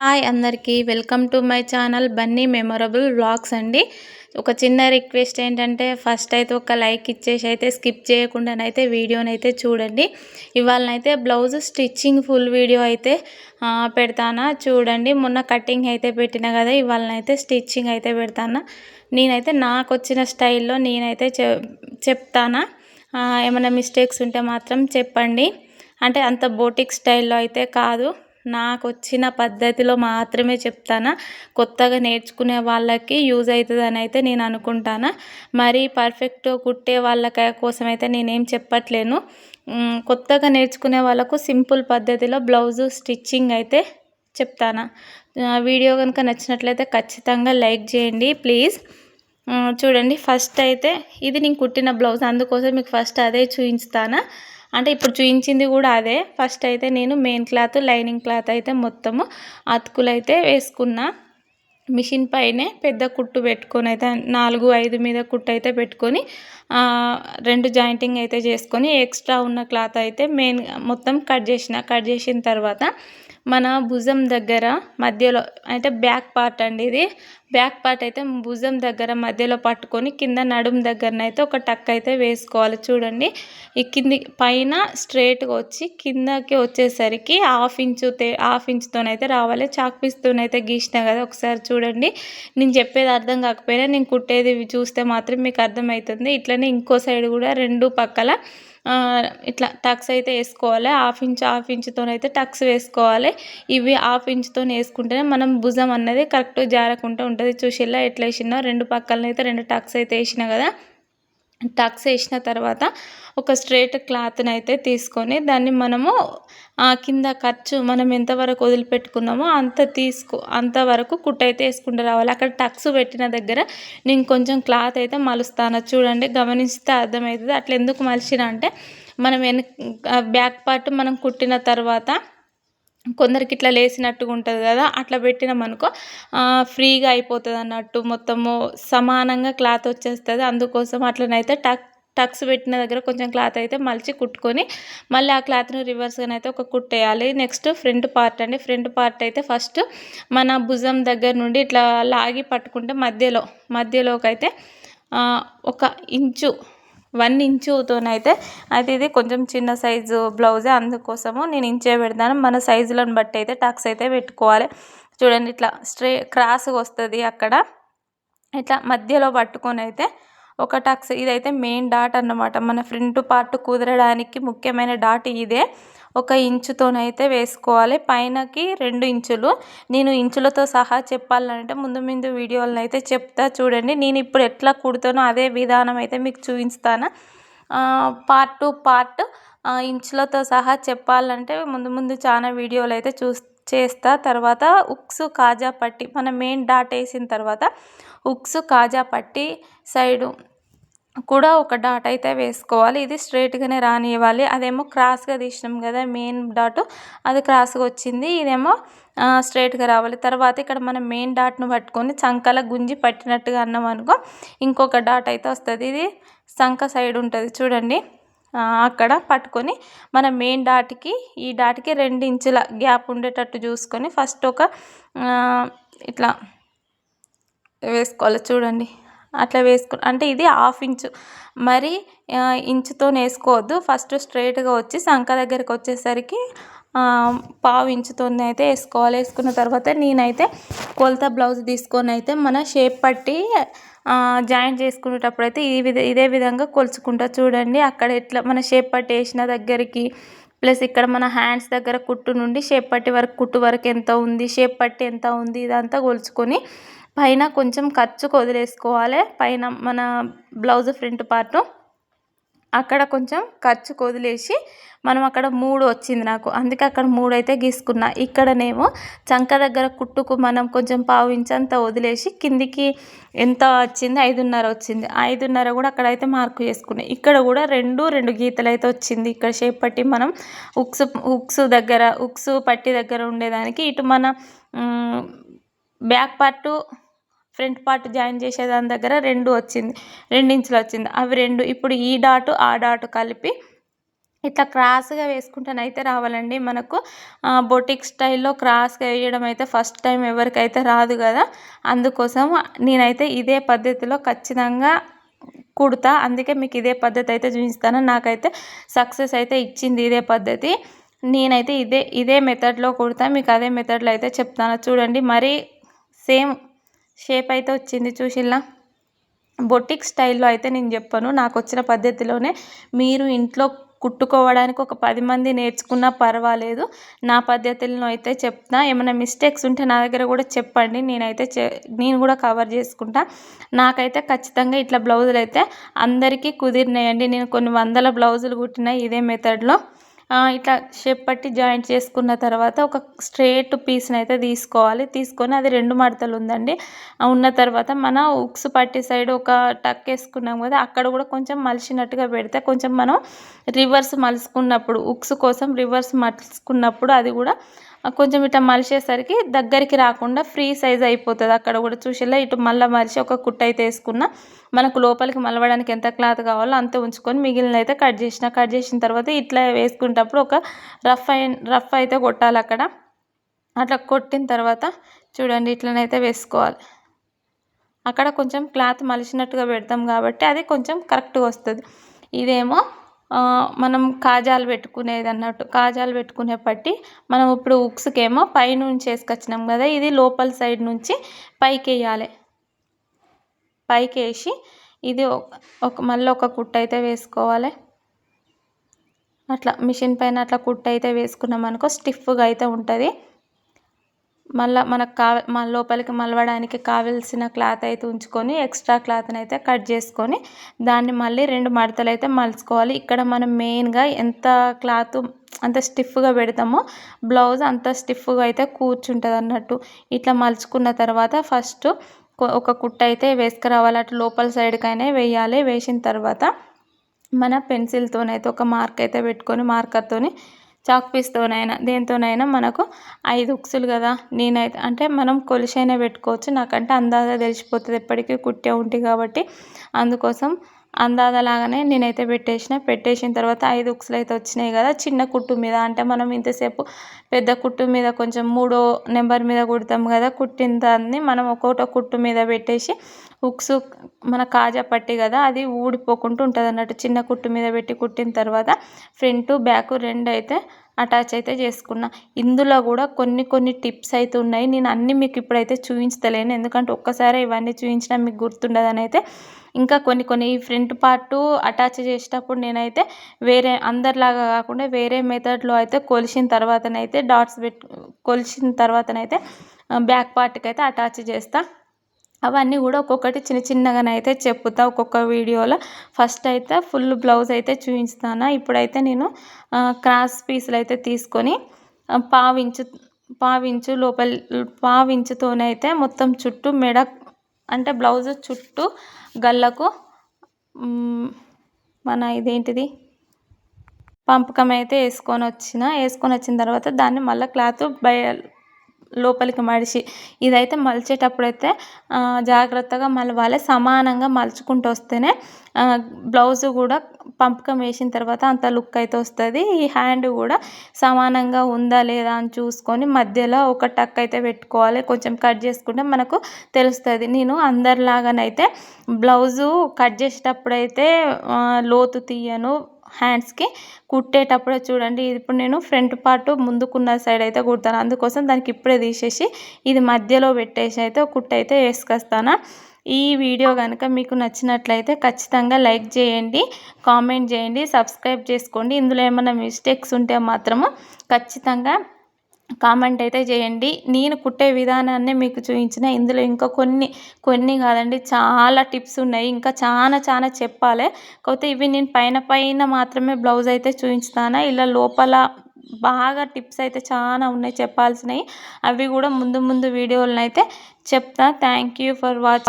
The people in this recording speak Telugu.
హాయ్ అందరికీ welcome to my channel Bunny memorable blogs అండి. ఒక చిన్న రిక్వెస్ట్ ఏంటంటే ఫస్ట్ అయితే ఒక లైక్ ఇచ్చేసి అయితే స్కిప్ చేయకుండానైతే వీడియోనైతే చూడండి. ఇవాళనైతే బ్లౌజ్ స్టిచ్చింగ్ ఫుల్ వీడియో అయితే పెడతానా చూడండి. మొన్న కటింగ్ అయితే పెట్టిన కదా ఇవాళనైతే స్టిచ్చింగ్ అయితే పెడతానా. నేనైతే నాకు వచ్చిన స్టైల్లో నేనైతే చెప్తానా. ఏమైనా మిస్టేక్స్ ఉంటే మాత్రం చెప్పండి. అంటే అంత బోటిక్ స్టైల్లో అయితే కాదు. నాకు వచ్చిన పద్ధతిలో మాత్రమే చెప్తాను? కొత్తగా నేర్చుకునే వాళ్ళకి యూజ్ అవుతుందని అయితే నేను అనుకుంటాను? మరి పర్ఫెక్ట్ కుట్టే వాళ్ళ కోసం అయితే నేనేం చెప్పట్లేను. కొత్తగా నేర్చుకునే వాళ్ళకు సింపుల్ పద్ధతిలో బ్లౌజు స్టిచ్చింగ్ అయితే చెప్తాను? వీడియో కనుక నచ్చినట్లయితే ఖచ్చితంగా లైక్ చేయండి ప్లీజ్. చూడండి ఫస్ట్ అయితే ఇది నేను కుట్టిన బ్లౌజ్ అందుకోసం మీకు ఫస్ట్ అదే చూపించుతానా అంటే ఇప్పుడు చూపించింది కూడా అదే. ఫస్ట్ అయితే నేను మెయిన్ క్లాత్ లైనింగ్ క్లాత్ అయితే మొత్తము అతుకులు అయితే వేసుకున్నా. మిషన్ పైనే పెద్ద కుట్టు పెట్టుకొని అయితే నాలుగు ఐదు మీద కుట్టు అయితే పెట్టుకొని రెండు జాయింటింగ్ అయితే చేసుకొని ఎక్స్ట్రా ఉన్న క్లాత్ అయితే మెయిన్ మొత్తం కట్ చేసిన. కట్ చేసిన తర్వాత మన భుజం దగ్గర మధ్యలో అంటే బ్యాక్ పార్ట్ అండి ఇది బ్యాక్ పార్ట్ అయితే భుజం దగ్గర మధ్యలో పట్టుకొని కింద నడుము దగ్గరనైతే ఒక టక్ అయితే వేసుకోవాలి. చూడండి. ఈ కింది పైన స్ట్రేట్గా వచ్చి కిందకి వచ్చేసరికి హాఫ్ ఇంచు హాఫ్ ఇంచుతోనైతే రావాలి. చాక్ పీస్తోనైతే గీసిన కదా ఒకసారి చూడండి. నేను చెప్పేది అర్థం కాకపోయినా నేను కుట్టేది చూస్తే మాత్రం మీకు అర్థమవుతుంది. ఇట్లనే ఇంకో సైడ్ కూడా రెండు పక్కల ఇట్లా టక్స్ అయితే వేసుకోవాలి. హాఫ్ ఇంచ్ హాఫ్ ఇంచుతోనైతే టక్స్ వేసుకోవాలి. ఇవి హాఫ్ ఇంచుతో వేసుకుంటేనే మనం భుజం అన్నది కరెక్ట్ జారకుండా ఉంటుంది. చూసిల్లా ఎట్లా వేసినా రెండు పక్కలనైతే రెండు టక్స్ అయితే వేసినా కదా టక్స్ వేసిన తర్వాత ఒక స్ట్రేట్ క్లాత్ని అయితే తీసుకొని దాన్ని మనము ఆ కింద ఖర్చు మనం ఎంతవరకు వదిలిపెట్టుకున్నామో అంత తీసుకో అంతవరకు కుట్టు అయితే వేసుకుంటూ రావాలి. అక్కడ టక్స్ పెట్టిన దగ్గర నేను కొంచెం క్లాత్ అయితే మలుస్తాను. చూడండి గమనిస్తే అర్థమవుతుంది. అట్లా ఎందుకు మలిచిన అంటే మనం వెనక్ బ్యాక్ పార్ట్ మనం కుట్టిన తర్వాత కొందరికి ఇట్లా లేసినట్టుగా ఉంటుంది కదా అట్లా పెట్టినామనుకో ఫ్రీగా అయిపోతుంది అన్నట్టు మొత్తము సమానంగా క్లాత్ వచ్చేస్తుంది. అందుకోసం అట్లనైతే టక్ టక్స్ పెట్టిన దగ్గర కొంచెం క్లాత్ అయితే మలిచి కుట్టుకొని మళ్ళీ ఆ క్లాత్ను రివర్స్గా అయితే ఒక కుట్టేయాలి నెక్స్ట్ ఫ్రంట్ పార్ట్ అండి. ఫ్రంట్ పార్ట్ అయితే ఫస్ట్ మన భుజం దగ్గర నుండి ఇట్లా లాగి పట్టుకుంటే మధ్యలో మధ్యలోకి అయితే ఒక ఇంచు వన్ ఇంచుతోనైతే అయితే ఇది కొంచెం చిన్న సైజు బ్లౌజే. అందుకోసము నేను ఇంచే పెడతాను. మన సైజులను బట్టి అయితే టక్స్ అయితే పెట్టుకోవాలి. చూడండి ఇట్లా స్ట్రే క్రాస్గా వస్తుంది అక్కడ. ఇట్లా మధ్యలో పట్టుకొని అయితే ఒక టక్స్ ఇదైతే మెయిన్ డాట్ అన్నమాట. మన ఫ్రంట్ పార్ట్ కుదరడానికి ముఖ్యమైన డాట్ ఇదే. ఒక ఇంచుతోనైతే వేసుకోవాలి. పైనకి రెండు ఇంచులు. నేను ఇంచులతో సహా చెప్పాలంటే ముందు ముందు వీడియోలను అయితే చెప్తా చూడండి. నేను ఇప్పుడు ఎట్లా కుడతానో అదే విధానం అయితే మీకు చూపిస్తాను. పార్ట్ టు పార్ట్ ఇంచులతో సహా చెప్పాలంటే ముందు ముందు చాలా వీడియోలు అయితే చూస్తాను చేస్తా. తర్వాత ఉక్స్ కాజా పట్టి మన మెయిన్ డాట్ వేసిన తర్వాత ఉక్స్ కాజా పట్టి సైడు కూడా ఒక డాట్ అయితే వేసుకోవాలి. ఇది స్ట్రైట్గానే రానివ్వాలి. అదేమో క్రాస్గా తీసినాం కదా మెయిన్ డాట్ అది క్రాస్గా వచ్చింది. ఇదేమో స్ట్రైట్గా రావాలి. తర్వాత ఇక్కడ మనం మెయిన్ డాట్ను పట్టుకొని చంకల గుంజి పట్టినట్టుగా అన్నాం అనుకో ఇంకొక డాట్ అయితే వస్తుంది. ఇది సంక సైడ్ ఉంటుంది. చూడండి. అక్కడ పట్టుకొని మన మెయిన్ డాట్కి ఈ డాట్కి రెండు ఇంచుల గ్యాప్ ఉండేటట్టు చూసుకొని ఫస్ట్ ఒక ఇట్లా వేసుకోవాలి చూడండి. అట్లా వేసుకు అంటే ఇది హాఫ్ ఇంచు మరి ఇంచుతో వేసుకోవద్దు. ఫస్ట్ స్ట్రైట్గా వచ్చి సంక దగ్గరికి వచ్చేసరికి పావు ఇంచుతోనే అయితే వేసుకోవాలి. వేసుకున్న తర్వాత నేనైతే కొలత బ్లౌజ్ తీసుకొని అయితే మన షేప్ పట్టి జాయింట్ చేసుకునేటప్పుడు అయితే ఈ విధ ఇదే విధంగా కొలుచుకుంటా చూడండి. అక్కడ ఎట్లా మన షేప్ పట్టి వేసిన దగ్గరికి ప్లస్ ఇక్కడ మన హ్యాండ్స్ దగ్గర కుట్టు నుండి షేప్ పట్టి వరకు కుట్టు వరకు ఎంత ఉంది షేప్ పట్టి ఎంత ఉంది ఇదంతా కొలుచుకొని పైన కొంచెం ఖర్చుకు వదిలేసుకోవాలి. పైన మన బ్లౌజ్ ఫ్రంట్ పార్ట్ అక్కడ కొంచెం ఖర్చు వదిలేసి మనం అక్కడ మూడు వచ్చింది నాకు. అందుకే అక్కడ మూడు అయితే గీసుకున్నా. ఇక్కడనేమో చంక దగ్గర కుట్టుకు మనం కొంచెం పావు వదిలేసి కిందికి ఎంత వచ్చింది? ఐదున్నర వచ్చింది. ఐదున్నర కూడా అక్కడ అయితే మార్కు చేసుకున్నాయి ఇక్కడ కూడా రెండు రెండు గీతలు అయితే వచ్చింది. ఇక్కడ షేప్ పట్టి మనం ఉక్స్ ఉక్స్ దగ్గర ఉక్స్ పట్టి దగ్గర ఉండేదానికి ఇటు మన back part front part join చేసే దాని దగ్గర రెండు వచ్చింది రెండించులు వచ్చింది. అవి రెండు ఇప్పుడు ఈ డాటు ఆ డాటు కలిపి ఇట్లా క్రాస్గా వేసుకుంటేనైతే రావాలండి. మనకు బొటిక్ స్టైల్లో క్రాస్గా వేయడం అయితే ఫస్ట్ టైం ఎవరికైతే రాదు కదా అందుకోసం నేనైతే ఇదే పద్ధతిలో ఖచ్చితంగా కుడతా. అందుకే మీకు ఇదే పద్ధతి అయితే చూపిస్తాను. నాకైతే సక్సెస్ అయితే ఇచ్చింది ఇదే పద్ధతి. నేనైతే ఇదే ఇదే మెథడ్లో కుడతా. మీకు అదే మెథడ్లో అయితే చెప్తాను. చూడండి మరీ సేమ్ షేప్ అయితే వచ్చింది చూసిల్లా? బొటిక్ స్టైల్లో అయితే నేను చెప్పను. నాకు వచ్చిన పద్ధతిలోనే మీరు ఇంట్లో కుట్టుకోవడానికి ఒక పది మంది నేర్చుకున్నా పర్వాలేదు. నా పద్ధతులను అయితే చెప్తా ఏమైనా మిస్టేక్స్ ఉంటే నా దగ్గర కూడా చెప్పండి. నేనైతే నేను కూడా కవర్ చేసుకుంటా. నాకైతే ఖచ్చితంగా ఇట్లా బ్లౌజులు అయితే అందరికీ కుదిరినాయండి. నేను కొన్ని వందల బ్లౌజులు కుట్టిన ఇదే మెథడ్లో ఇట్లా షేప్ పట్టి జాయింట్ చేసుకున్న తర్వాత ఒక స్ట్రేట్ పీస్ని అయితే తీసుకోవాలి. తీసుకొని అది రెండు మడతలు ఉందండి. ఉన్న తర్వాత మన ఉక్స్ పట్టి సైడ్ ఒక టక్ వేసుకున్నాం కదా అక్కడ కూడా కొంచెం మలిచినట్టుగా పెడితే కొంచెం మనం రివర్స్ మలుసుకున్నప్పుడు ఉక్స్ కోసం రివర్స్ మలుచుకున్నప్పుడు అది కూడా కొంచెం ఇట్లా మలిచేసరికి దగ్గరికి రాకుండా ఫ్రీ సైజ్ అయిపోతుంది. అక్కడ కూడా చూసేలా ఇటు మళ్ళీ మలిచి ఒక కుట్ట అయితే వేసుకున్న. మనకు లోపలికి మలవడానికి ఎంత క్లాత్ కావాలో అంత ఉంచుకొని మిగిలిన అయితే కట్ చేసిన. కట్ చేసిన తర్వాత ఇట్లా వేసుకునేటప్పుడు ఒక రఫ్ అయిన రఫ్ అయితే కొట్టాలి అక్కడ. అట్లా కొట్టిన తర్వాత చూడండి ఇట్లనైతే వేసుకోవాలి. అక్కడ కొంచెం క్లాత్ మలిచినట్టుగా పెడతాం కాబట్టి అది కొంచెం కరెక్ట్గా వస్తుంది. ఇదేమో మనం కాజాలు పెట్టుకునేది అన్నట్టు కాజాలు పెట్టుకునే పట్టి మనం ఇప్పుడు ఉక్స్కేమో పైనుంచి వేసుకొచ్చినాం కదా ఇది లోపల సైడ్ నుంచి పైకి వేయాలి పైకి వేసి ఇది ఒక మళ్ళీ ఒక కుట్ట అయితే వేసుకోవాలి. అట్లా మిషన్ పైన అట్లా కుట్ట అయితే వేసుకున్నాం అనుకో స్టిఫ్గా అయితే ఉంటుంది. మళ్ళీ మనకు కావ మన లోపలికి మలవడానికి కావలసిన క్లాత్ అయితే ఉంచుకొని ఎక్స్ట్రా క్లాత్ని అయితే కట్ చేసుకొని దాన్ని మళ్ళీ రెండు మడతలు అయితే మలుచుకోవాలి. ఇక్కడ మనం మెయిన్గా ఎంత క్లాత్ అంత స్టిఫ్గా పెడతామో బ్లౌజ్ అంత స్టిఫ్గా అయితే కూర్చుంటుంది అన్నట్టు ఇట్లా మలుచుకున్న తర్వాత ఫస్ట్ ఒక కుట్ట అయితే వేసుకురావాలి. అటు లోపల సైడ్కైనా వేయాలి. వేసిన తర్వాత మన పెన్సిల్తోనైతే ఒక మార్క్ అయితే పెట్టుకొని మార్కర్తోని చాక్ పీస్తోనైనా దేనితోనైనా మనకు ఐదు ఉక్సులు కదా. నేనైతే అంటే మనం కొలిసైనా పెట్టుకోవచ్చు. నాకంటే అందాజ తెలిసిపోతుంది. ఎప్పటికీ కుట్టే ఉంటుంది కాబట్టి అందుకోసం అందాదలాగానే నేనైతే పెట్టేసిన. పెట్టేసిన తర్వాత ఐదు ఉక్సులు అయితే వచ్చినాయి కదా చిన్న కుట్టు మీద. అంటే మనం ఇంతసేపు పెద్ద కుట్టు మీద కొంచెం మూడో నెంబర్ మీద కుడతాం కదా కుట్టిన దాన్ని మనం ఒక్కొక్క కుట్టు మీద పెట్టేసి ఉక్సు మన కాజా పట్టి కదా అది ఊడిపోకుండా ఉంటుంది అన్నట్టు చిన్న కుట్టు మీద పెట్టి కుట్టిన తర్వాత ఫ్రంట్ బ్యాక్ రెండు అయితే అటాచ్ అయితే చేసుకున్నా. ఇందులో కూడా కొన్ని కొన్ని టిప్స్ అయితే ఉన్నాయి. నేను అన్నీ మీకు ఇప్పుడైతే చూపించలేను ఎందుకంటే ఒక్కసారి ఇవన్నీ చూపించినా మీకు గుర్తుండదని అయితే. ఇంకా కొన్ని కొన్ని ఈ ఫ్రంట్ పార్ట్ అటాచ్ చేసేటప్పుడు నేనైతే వేరే అందరిలాగా కాకుండా వేరే మెథడ్లో అయితే కొలిసిన తర్వాతనైతే డాట్స్ పెట్టు కొలిచిన తర్వాతనైతే బ్యాక్ పార్ట్కి అయితే అటాచ్ చేస్తాను అవన్నీ కూడా ఒక్కొక్కటి చిన్న చిన్నగానైతే చెప్తా ఒక్కొక్క వీడియోలో. ఫస్ట్ అయితే ఫుల్ బ్లౌజ్ అయితే చూపించుతాను ఇప్పుడైతే నేను క్రాస్ పీసులు అయితే తీసుకొని పావించు పావించు లోపల పావించుతోనైతే మొత్తం చుట్టూ మెడ అంటే బ్లౌజ్ చుట్టూ గల్లకు మన ఇదేంటిది? పంపకం అయితే వేసుకొని వచ్చిన. వేసుకొని వచ్చిన తర్వాత దాన్ని మళ్ళీ క్లాత్ బయ లోపలికి మడిచి ఇదైతే మలిచేటప్పుడు అయితే జాగ్రత్తగా మలవాలి. సమానంగా మలుచుకుంటూ వస్తేనే బ్లౌజ్ కూడా పంపకం వేసిన తర్వాత అంత లుక్ అయితే వస్తుంది. ఈ హ్యాండ్ కూడా సమానంగా ఉందా లేదా అని చూసుకొని మధ్యలో ఒక టక్ అయితే పెట్టుకోవాలి. కొంచెం కట్ చేసుకుంటే మనకు తెలుస్తుంది. నేను అందరిలాగానైతే బ్లౌజు కట్ చేసేటప్పుడు అయితే లోతు తీయను. హ్యాండ్స్కి కుట్టేటప్పుడే చూడండి. ఇప్పుడు నేను ఫ్రంట్ పార్ట్ ముందుకున్న సైడ్ అయితే కుడతాను. అందుకోసం దానికి ఇప్పుడే తీసేసి ఇది మధ్యలో పెట్టేసి అయితే కుట్ట అయితే వేసుకొస్తాను. ఈ వీడియో కనుక మీకు నచ్చినట్లయితే ఖచ్చితంగా లైక్ చేయండి కామెంట్ చేయండి సబ్స్క్రైబ్ చేసుకోండి. ఇందులో ఏమైనా మిస్టేక్స్ ఉంటే మాత్రము ఖచ్చితంగా కామెంట్ అయితే చేయండి. నేను కుట్టే విధానాన్ని మీకు చూపించిన. ఇందులో ఇంకా కొన్ని కొన్ని కాదండి. చాలా టిప్స్ ఉన్నాయి. ఇంకా చాలా చాలా చెప్పాలి. కాకపోతే ఇవి నేను పైన పైన మాత్రమే బ్లౌజ్ అయితే చూపించుతాను? ఇలా లోపల బాగా టిప్స్ అయితే చాలా ఉన్నాయి చెప్పాల్సినవి. అవి కూడా ముందు ముందు వీడియోలను అయితే చెప్తా. Thank you for watch